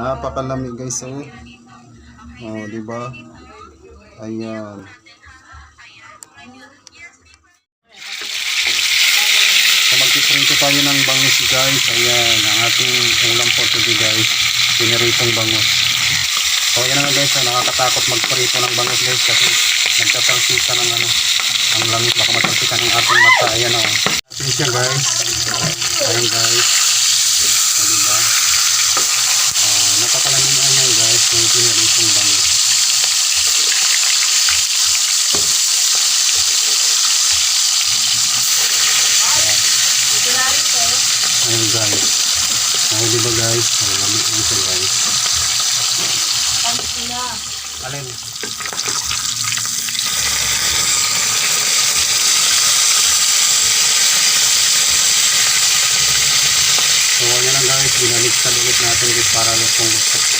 Napakalami guys oh. Oh, di ba? Ayan. So magpiprito tayo ng bangus guys. Ayan, ang ating ulam for today guys. Piniritong bangus. So ayan na guys, nakakatakot magprito ng bangus guys kasi nagtatalsika ng ano, ang langit baka matalsika ng ating mata. Ayan o. Atin siya guys. Ayan guys. O diba? Uh, napakalamin na yan guys kung piniritong bangus. Ayan guys. Oh, di ba guys? Oh, lamig lang siya guys. Alin? So, ayan lang guys. Binaliktad ulit natin guys para lutong gusto.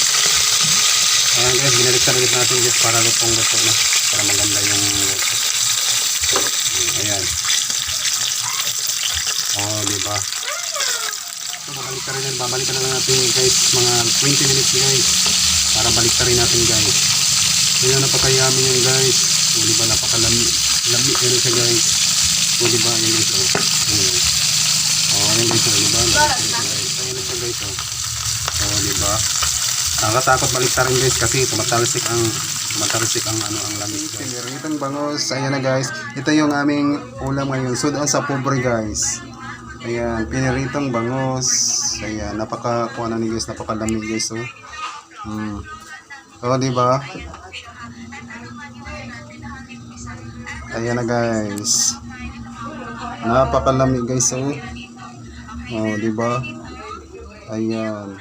Ulit natin guys para lutong gusto na. Para maganda yung luto. Ayan. Oh, di ba? So, babalik ka rin yan. Babalik na lang natin guys. Mga 20 minutes guys. Para balik ka rin natin guys. Ayan, napakayami yan guys. O, di ba? Napakalami. Lami yan siya guys. O, di ba? Ayan guys. O, ayan. Guys. O, di ba? Balik ka rin siya guys. Ayan na siya guys. O, o di ba? Nakakatakot balik ka rin guys kasi tumatalsik ang tumatalsik ang ano ang langis guys. Piniritong bangos. Ayan na guys. Ito yung aming ulam ngayon. Sudan sa pobre guys. Ayan, piniritong bangos. Ayan, napaka kuha na ni guys, napakalamig guys oh. Hmm. Oh, di ba? Ayan na guys. Napakalamig guys oh. Oh, di ba? Ayan.